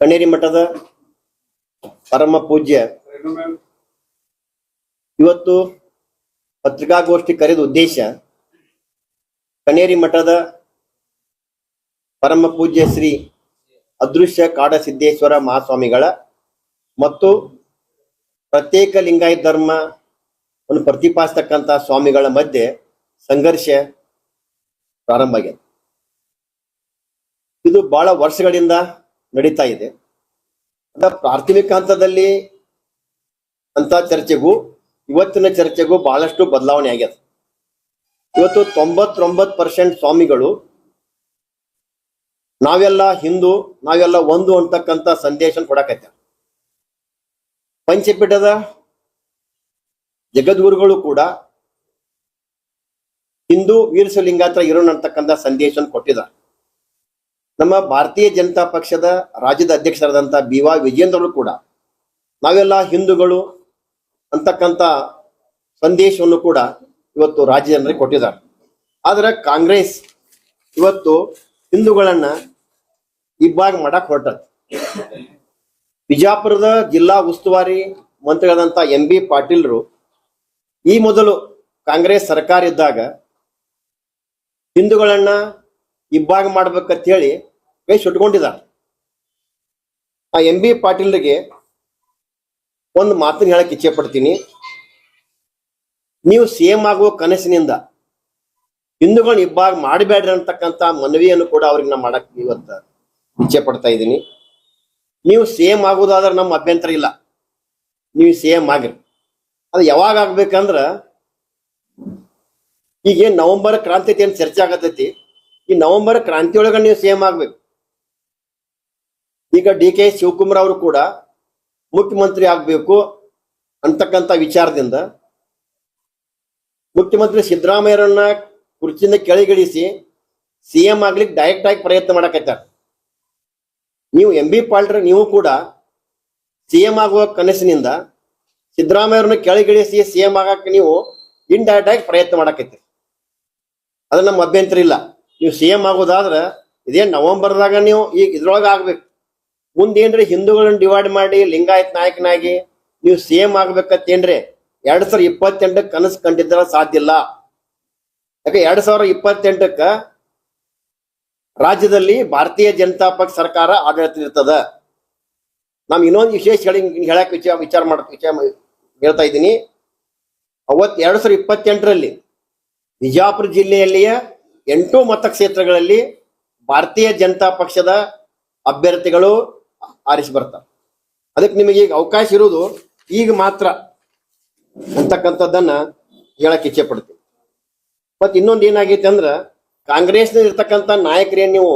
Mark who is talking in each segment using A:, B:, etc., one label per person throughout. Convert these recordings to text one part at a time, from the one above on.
A: ಕಣ್ಣೇರಿ ಮಠದ ಪರಮ ಪೂಜ್ಯ. ಇವತ್ತು ಪತ್ರಿಕಾಗೋಷ್ಠಿ ಕರೆದ ಉದ್ದೇಶ ಕಣೇರಿ ಮಠದ ಪರಮ ಪೂಜ್ಯ ಶ್ರೀ ಅದೃಶ್ಯ ಕಾಡಸಿದ್ದೇಶ್ವರ ಮಹಾಸ್ವಾಮಿಗಳ ಮತ್ತು ಪ್ರತ್ಯೇಕ ಲಿಂಗಾಯತ ಧರ್ಮ ಅನ್ನು ಪ್ರತಿಪಾದಿಸ್ತಕ್ಕಂಥ ಸ್ವಾಮಿಗಳ ಮಧ್ಯೆ ಸಂಘರ್ಷ ಪ್ರಾರಂಭ ಆಗಿದೆ ಇದು ಬಹಳ ವರ್ಷಗಳಿಂದ ನಡೀತಾ ಇದೆ. ಪ್ರಾಥಮಿಕ ಹಂತದಲ್ಲಿ ಅಂತ ಚರ್ಚೆಗೂ, ಇವತ್ತಿನ ಚರ್ಚೆಗೂ ಬಹಳಷ್ಟು ಬದಲಾವಣೆ ಆಗ್ಯದ. ಇವತ್ತು ತೊಂಬತ್ತೊಂಬತ್ತು ಪರ್ಸೆಂಟ್ ಸ್ವಾಮಿಗಳು ನಾವೆಲ್ಲ ಹಿಂದೂ, ನಾವೆಲ್ಲ ಒಂದು ಅಂತಕ್ಕಂಥ ಸಂದೇಶ ಕೊಡಕತ್ತ ಪಂಚಪೀಠದ ಜಗದ್ಗುರುಗಳು ಕೂಡ ಹಿಂದೂ ವೀರಸಲಿಂಗಾತ್ರ ಇರೋಣ ಅಂತಕ್ಕಂಥ ಸಂದೇಶ ಕೊಟ್ಟಿದ್ದಾರೆ. ನಮ್ಮ ಭಾರತೀಯ ಜನತಾ ಪಕ್ಷದ ರಾಜ್ಯದ ಅಧ್ಯಕ್ಷರಾದಂಥ ಬಿ ವಾ ವಿಜೇಂದ್ರರು ಕೂಡ, ನಾವೆಲ್ಲ ಹಿಂದೂಗಳು ಅಂತಕ್ಕಂಥ ಸಂದೇಶವನ್ನು ಕೂಡ ಇವತ್ತು ರಾಜ್ಯ ಜನರಿಗೆ ಕೊಟ್ಟಿದ್ದಾರೆ. ಆದರೆ ಕಾಂಗ್ರೆಸ್ ಇವತ್ತು ಹಿಂದೂಗಳನ್ನ ಇಬ್ಬಾಗ ಮಾಡಕ್ ಹೊರಟದ. ಬಿಜಾಪುರದ ಜಿಲ್ಲಾ ಉಸ್ತುವಾರಿ ಮಂತ್ರಿಗಳಾದಂಥ ಎಂ ಬಿ ಪಾಟೀಲ್ರು ಈ ಮೊದಲು ಕಾಂಗ್ರೆಸ್ ಸರ್ಕಾರ ಇದ್ದಾಗ ಹಿಂದೂಗಳನ್ನ ಇಬ್ಬಾಗ ಮಾಡ್ಬೇಕಂತ ಹೇಳಿ ಕೈ ಸುಟ್ಕೊಂಡಿದ್ದಾರೆ ಆ ಎಂ ಬಿ ಪಾಟೀಲ್ರಿಗೆ ಒಂದು ಮಾತನ್ನು ಹೇಳಕ್ಕೆ ಇಚ್ಛೆ ಪಡ್ತೀನಿ ನೀವು ಸೇಮ್ ಆಗುವ ಕನಸಿನಿಂದ ಹಿಂದೂಗಳನ್ನ ಇಬ್ಬಾಗ ಮಾಡಬೇಡ್ರಿ ಅಂತಕ್ಕಂಥ ಮನವಿಯನ್ನು ಕೂಡ ಅವ್ರಿಗೆ ನಾ ಮಾಡಕ್ ಇವತ್ತ ಇಚ್ಛೆ ಪಡ್ತಾ ಇದ್ದೀನಿ. ನೀವು ಸೇಮ್ ಆಗೋದಾದ್ರೆ ನಮ್ಮ ಅಭ್ಯಂತರ ಇಲ್ಲ. ನೀವು ಸೇಮ್ ಆಗ್ರಿ. ಅದು ಯಾವಾಗ ಆಗ್ಬೇಕಂದ್ರ ಈಗ ನವೆಂಬರ್ ಕ್ರಾಂತಿ ಏನ್ ಚರ್ಚೆ ಆಗತೈತಿ. ಈ ನವೆಂಬರ್ ಕ್ರಾಂತಿಯೊಳಗ ನೀವು ಸೇಮ್ ಆಗ್ಬೇಕು. ಈಗ ಡಿ ಕೆ ಶಿವಕುಮಾರ್ ಅವರು ಕೂಡ ಮುಖ್ಯಮಂತ್ರಿ ಆಗಬೇಕು ಅಂತಕ್ಕಂಥ ವಿಚಾರದಿಂದ ಮುಖ್ಯಮಂತ್ರಿ ಸಿದ್ದರಾಮಯ್ಯರನ್ನ ಕುರ್ಚಿಯಿಂದ ಕೆಳಗಿಳಿಸಿ ಸಿಎಂ ಆಗ್ಲಿಕ್ಕೆ ಡೈರೆಕ್ಟ್ ಆಗಿ ಪ್ರಯತ್ನ ಮಾಡಕತ್ತಾರ. ನೀವು ಎಂ ಬಿ ಪಾಲ್ಟ್ರ, ನೀವು ಕೂಡ ಸಿಎಂ ಆಗುವ ಕನಸಿನಿಂದ ಸಿದ್ದರಾಮಯ್ಯರನ್ನ ಕೆಳಗಿಳಿಸಿ ಸಿಎಂ ಆಗಕ್ಕೆ ನೀವು ಇಂಡೈರೆಕ್ಟ್ ಆಗಿ ಪ್ರಯತ್ನ ಮಾಡಕತ್ತೀರಿ. ಅದು ನಮ್ಮ ಅಭ್ಯಂತರ ಇಲ್ಲ. ನೀವು ಸಿಎಂ ಆಗೋದಾದ್ರೆ ಇದೇ ನವೆಂಬರ್ದಾಗ ನೀವು ಈಗ ಇದ್ರೊಳಗೆ ಆಗ್ಬೇಕು. ಮುಂದೇನ್ರಿ ಹಿಂದೂಗಳನ್ನ ಡಿವೈಡ್ ಮಾಡಿ, ಲಿಂಗಾಯತ್ ನಾಯಕನಾಗಿ ನೀವು ಸೇಮ್ ಆಗ್ಬೇಕತ್ತೇನ್ರಿ ಎರಡ್ ಸಾವಿರ ಇಪ್ಪತ್ತೆಂಟಕ್ಕೆ ಕನಸು ಕಂಡಿದ್ರ ಸಾಧ್ಯ ಇಲ್ಲ. ಯಾಕೆ ಎರಡ್ ಸಾವಿರ ಇಪ್ಪತ್ತೆಂಟಕ್ಕ ರಾಜ್ಯದಲ್ಲಿ ಭಾರತೀಯ ಜನತಾ ಪಕ್ಷ ಸರ್ಕಾರ ಆಡಳಿತ ಇರ್ತದ. ನಮ್ ಇನ್ನೊಂದು ವಿಶೇಷ ಹೇಳಿ, ಹೇಳಕ್ ವಿಚಾರ ವಿಚಾರ ವಿಚಾರ ಹೇಳ್ತಾ ಇದ್ದೀನಿ. ಅವತ್ ಎರಡ್ ಸಾವಿರ ಇಪ್ಪತ್ತೆಂಟರಲ್ಲಿ ಬಿಜಾಪುರ ಜಿಲ್ಲೆಯಲ್ಲಿಯ ಎಂಟು ಮತಕ್ಷೇತ್ರಗಳಲ್ಲಿ ಭಾರತೀಯ ಜನತಾ ಪಕ್ಷದ ಅಭ್ಯರ್ಥಿಗಳು ಆರಿಸಿ ಬರ್ತಾರೆ. ಅದಕ್ಕೆ ನಿಮಗೆ ಈಗ ಅವಕಾಶ ಇರುವುದು ಈಗ ಮಾತ್ರ ಅಂತಕ್ಕಂಥದ್ದನ್ನ ಹೇಳಕ್ಕೆ ಇಚ್ಛೆ ಪಡ್ತೀವಿ ಮತ್ತೆ ಇನ್ನೊಂದು ಏನಾಗೈತೆ ಅಂದ್ರ ಕಾಂಗ್ರೆಸ್ನ ಇರ್ತಕ್ಕಂಥ ನಾಯಕರೇ ನೀವು?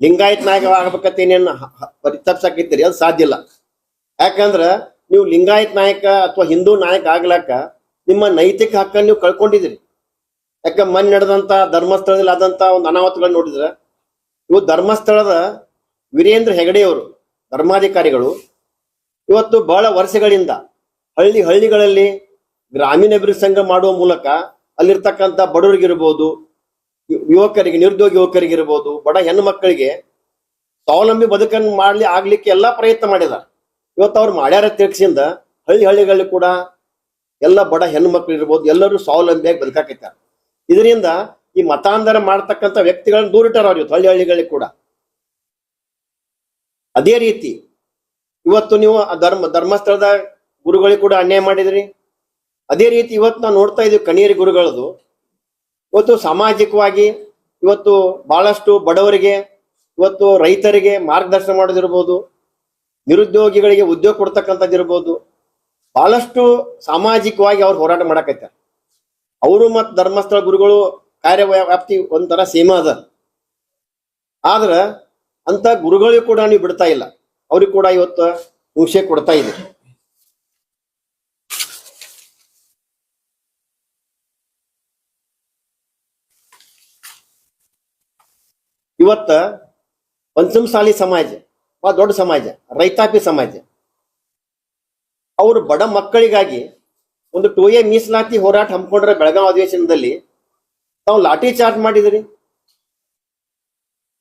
A: ಲಿಂಗಾಯತ್ ನಾಯಕ ಆಗ್ಬೇಕತ್ತೇನೇನು ಪರಿತಪ್ಸಕೈತೀರಿ ಅದು ಸಾಧ್ಯ ಇಲ್ಲ. ಯಾಕಂದ್ರ ನೀವು ಲಿಂಗಾಯತ್ ನಾಯಕ ಅಥವಾ ಹಿಂದೂ ನಾಯಕ ಆಗ್ಲಾಕ ನಿಮ್ಮ ನೈತಿಕ ಹಕ್ಕನ್ನು ನೀವು ಕಳ್ಕೊಂಡಿದ್ದೀರಿ. ಯಾಕ ಮನ್ ನಡೆದಂತ, ಧರ್ಮಸ್ಥಳದಲ್ಲಿ ಆದಂತ ಒಂದು ಅನಾಹುತಗಳನ್ನ ನೋಡಿದ್ರ? ಇವು ಧರ್ಮಸ್ಥಳದ ವೀರೇಂದ್ರ ಹೆಗಡೆಯವರು ಧರ್ಮಾಧಿಕಾರಿಗಳು ಇವತ್ತು ಬಹಳ ವರ್ಷಗಳಿಂದ ಹಳ್ಳಿ ಹಳ್ಳಿಗಳಲ್ಲಿ ಗ್ರಾಮೀಣ ಅಭಿವೃದ್ಧಿ ಸಂಘ ಮಾಡುವ ಮೂಲಕ ಅಲ್ಲಿರ್ತಕ್ಕಂಥ ಬಡವರಿಗಿರ್ಬೋದು ಯುವಕರಿಗೆ, ನಿರುದ್ಯೋಗ ಯುವಕರಿಗಿರ್ಬೋದು, ಬಡ ಹೆಣ್ಣು ಮಕ್ಕಳಿಗೆ ಸ್ವಾವಲಂಬಿ ಬದುಕನ್ನು ಮಾಡ್ಲಿ, ಆಗ್ಲಿಕ್ಕೆ ಎಲ್ಲಾ ಪ್ರಯತ್ನ ಮಾಡಿದ್ದಾರೆ. ಇವತ್ತು ಅವ್ರು ಮಾಡ್ಯಾರ ತಿಳ್ಸಿಂದ ಹಳ್ಳಿ ಹಳ್ಳಿಗಳಲ್ಲಿ ಕೂಡ ಎಲ್ಲ ಬಡ ಹೆಣ್ಣು ಮಕ್ಕಳು ಇರ್ಬೋದು ಎಲ್ಲರೂ ಸ್ವಾವಲಂಬಿಯಾಗಿ ಬದುಕಾಕೈತಾರೆ. ಇದರಿಂದ ಈ ಮತಾಂತರ ಮಾಡ್ತಕ್ಕಂಥ ವ್ಯಕ್ತಿಗಳನ್ನು ದೂರಿಟ್ಟಾರ ಅವ್ರು ಇವತ್ತು ಹಳ್ಳಿ ಹಳ್ಳಿಗಳಲ್ಲಿ ಕೂಡ. ಅದೇ ರೀತಿ ಇವತ್ತು ನೀವು ಆ ಧರ್ಮ, ಧರ್ಮಸ್ಥಳದ ಗುರುಗಳಿಗೆ ಕೂಡ ಅನ್ಯಾಯ ಮಾಡಿದ್ರಿ. ಅದೇ ರೀತಿ ಇವತ್ತು ನಾವು ನೋಡ್ತಾ ಇದೀವಿ ಕಣಿಯರಿ ಗುರುಗಳದು. ಇವತ್ತು ಸಾಮಾಜಿಕವಾಗಿ ಇವತ್ತು ಬಹಳಷ್ಟು ಬಡವರಿಗೆ, ಇವತ್ತು ರೈತರಿಗೆ ಮಾರ್ಗದರ್ಶನ ಮಾಡೋದಿರ್ಬೋದು, ನಿರುದ್ಯೋಗಿಗಳಿಗೆ ಉದ್ಯೋಗ ಕೊಡ್ತಕ್ಕಂಥದ್ದಿರ್ಬೋದು, ಬಹಳಷ್ಟು ಸಾಮಾಜಿಕವಾಗಿ ಅವ್ರು ಹೋರಾಟ ಮಾಡಕೈತಾರೆ ಅವರು ಮತ್ತು ಧರ್ಮಸ್ಥಳ ಗುರುಗಳು ಕಾರ್ಯ ವ್ಯಾಪ್ತಿ ಒಂಥರ ಸೀಮಾ ಅದ. ಆದ್ರ ಅಂತ ಗುರುಗಳಿಗೂ ಕೂಡ ನೀವು ಬಿಡ್ತಾ ಇಲ್ಲ. ಅವ್ರಿಗೆ ಕೂಡ ಇವತ್ತು ಹಿಂಸೆ ಕೊಡ್ತಾ ಇದೆ. ಇವತ್ತ ಪಂಚಮಸಾಲಿ ಸಮಾಜ, ಬಹಳ ದೊಡ್ಡ ಸಮಾಜ, ರೈತಾಪಿ ಸಮಾಜ. ಅವರು ಬಡ ಮಕ್ಕಳಿಗಾಗಿ ಒಂದು ಟೋಯೆ ಮೀಸಲಾತಿ ಹೋರಾಟ ಹಮ್ಮಿಕೊಂಡ್ರೆ ಬೆಳಗಾವಿ ಅಧಿವೇಶನದಲ್ಲಿ ತಾವು ಲಾಠಿ ಚಾರ್ಜ್ ಮಾಡಿದ್ರಿ?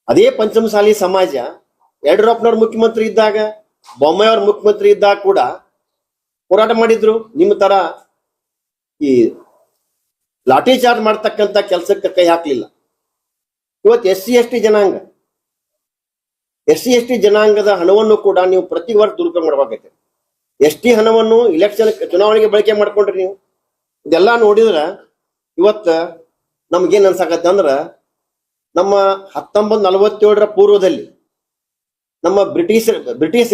A: ಅದೇ ಪಂಚಮಸಾಲಿ ಸಮಾಜ, ಯಡಿಯೂರಪ್ಪನವ್ರ ಮುಖ್ಯಮಂತ್ರಿ ಇದ್ದಾಗ ಬೊಮ್ಮಾಯಿ ಮುಖ್ಯಮಂತ್ರಿ ಇದ್ದಾಗ ಕೂಡ ಹೋರಾಟ ಮಾಡಿದ್ರು. ನಿಮ್ಮ ತರ ಈ ಲಾಠಿ ಚಾರ್ಜ್ ಮಾಡ್ತಕ್ಕಂಥ ಕೆಲಸಕ್ಕೆ ಕೈ ಹಾಕ್ಲಿಲ್ಲ. ಇವತ್ತು ಎಸ್ ಸಿ, ಎಸ್ ಟಿ ಜನಾಂಗ, ಎಸ್ ಸಿ, ಎಸ್ ಟಿ ಜನಾಂಗದ ಹಣವನ್ನು ಕೂಡ ನೀವು ಪ್ರತಿ ವರ್ಷ ದುರುಪಯೋಗ ಮಾಡ್ಬೇಕಾಗೈತೆ. ಎಸ್ ಟಿ ಹಣವನ್ನು ಇಲೆಕ್ಷನ್ ಚುನಾವಣೆಗೆ ಬಳಕೆ ಮಾಡ್ಕೊಂಡ್ರಿ ನೀವು. ಇದೆಲ್ಲ ನೋಡಿದ್ರ ಇವತ್ತ ನಮ್ಗೇನ್ ಅನ್ಸಾಕತ್ತೆ ಅಂದ್ರ ನಮ್ಮ ಹತ್ತೊಂಬತ್ತು ನಲವತ್ತೇಳರ ಪೂರ್ವದಲ್ಲಿ ನಮ್ಮ ಬ್ರಿಟಿಷ್ ಬ್ರಿಟಿಷ್